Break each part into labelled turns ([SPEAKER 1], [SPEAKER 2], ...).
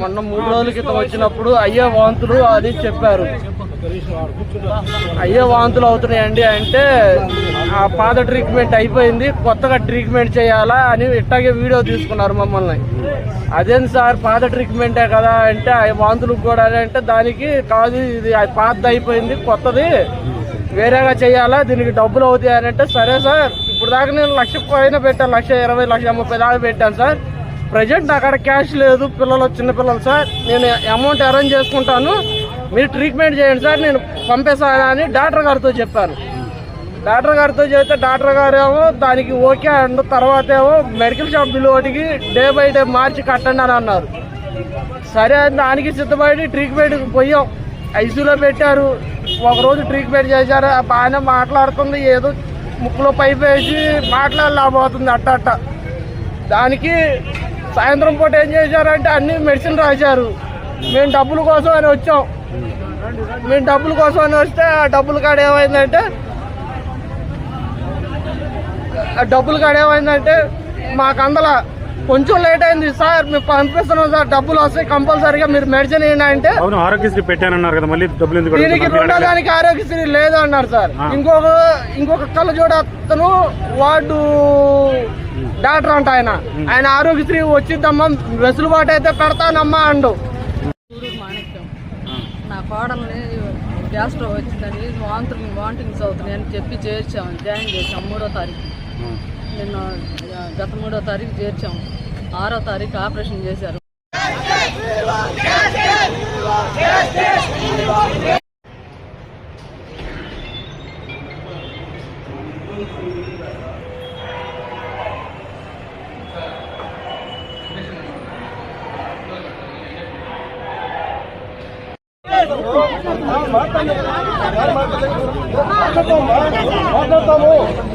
[SPEAKER 1] మొన్న మూడు రోజుల క్రితం వచ్చినప్పుడు అయ్యే వాంతులు అది చెప్పారు. అయ్యే వాంతులు అవుతున్నాయండి అంటే ఆ పాత ట్రీట్మెంట్ అయిపోయింది కొత్తగా ట్రీట్మెంట్ చేయాలా అని ఇట్టాగే వీడియో తీసుకున్నారు మమ్మల్ని. అదేం సార్ పాత ట్రీట్మెంటే కదా అంటే ఆ వాంతులు కూడా అంటే దానికి కాదు ఇది పాతది అయిపోయింది కొత్తది వేరేగా చేయాలా దీనికి డబ్బులు అవుతాయి అని అంటే సరే సార్ ఇప్పుడు దాకా నేను లక్ష పైన పెట్టాను లక్ష ఇరవై లక్ష ముప్పై దాకా పెట్టాను సార్. ప్రజెంట్ అక్కడ క్యాష్ లేదు పిల్లలు చిన్నపిల్లలు సార్. నేను అమౌంట్ అరేంజ్ చేసుకుంటాను. మీరు ట్రీట్మెంట్ చేయండి సార్ నేను పంపేస్తాను అని డాక్టర్ గారితో చెప్పాను. డాక్టర్ గారితో చెప్తే డాక్టర్ గారు ఏమో దానికి ఓకే అండ్ తర్వాత ఏమో మెడికల్ షాప్ బిల్లు ఒకటికి డే బై డే మార్చి కట్టండి అని అన్నారు. సరే అని దానికి సిద్ధపడి ట్రీట్మెంట్కి పోయాం. ఐసీలో పెట్టారు. ఒకరోజు ట్రీట్మెంట్ చేశారు. ఆ బాగానే మాట్లాడుతుంది ఏదో ముక్కులో పైప్ వేసి మాట్లాడలేకపోతుంది అట్ట అట్ట. దానికి సాయంత్రం పూట ఏం చేశారంటే అన్ని మెడిసిన్ రాశారు. మేము డబ్బుల కోసం అని వచ్చాం. మేము డబ్బుల కోసం అని వస్తే ఆ డబ్బుల కాడ ఏమైందంటే ఆ డబ్బుల కాడ ఏమైందంటే మాకు అందులో కొంచెం లేట్ అయింది. సార్ మేము పంపిస్తున్నాం సార్ డబ్బులు వస్తాయి కంపల్సరీగా. మీరు మెడిసిన్ ఏంటి అంటే
[SPEAKER 2] అవును ఆరోగ్యశ్రీ పెట్టానన్నారు కదా మళ్ళీ డబ్బులు ఎందుకు
[SPEAKER 1] దీనికి దానికి ఆరోగ్యశ్రీ లేదు అన్నారు సార్. ఇంకొక ఇంకొక కళ్ళ చూడ అతను వార్డు డాక్టర్ అంట ఆయన. ఆయన ఆరోగ్యశ్రీ వచ్చిద్దమ్మా వెసులుబాటు అయితే పెడతానమ్మా అండు.
[SPEAKER 3] మాణిక్యం. నా కోడల్ని గ్యాస్ స్టవ్ వచ్చిందని వాంతులు వాంటింగ్స్ అవుతున్నాయి అని చెప్పి చేర్చాము జాయిన్ చేసాం మూడో తారీఖు. నిన్న గత మూడో తారీఖు చేర్చాము ఆరో తారీఖు ఆపరేషన్ చేశారు.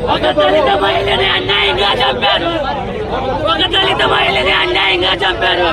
[SPEAKER 4] ఒక దళిత మహిళని అన్యాయంగా చంపారు. ఒక దళిత మహిళని అన్యాయంగా చంపారు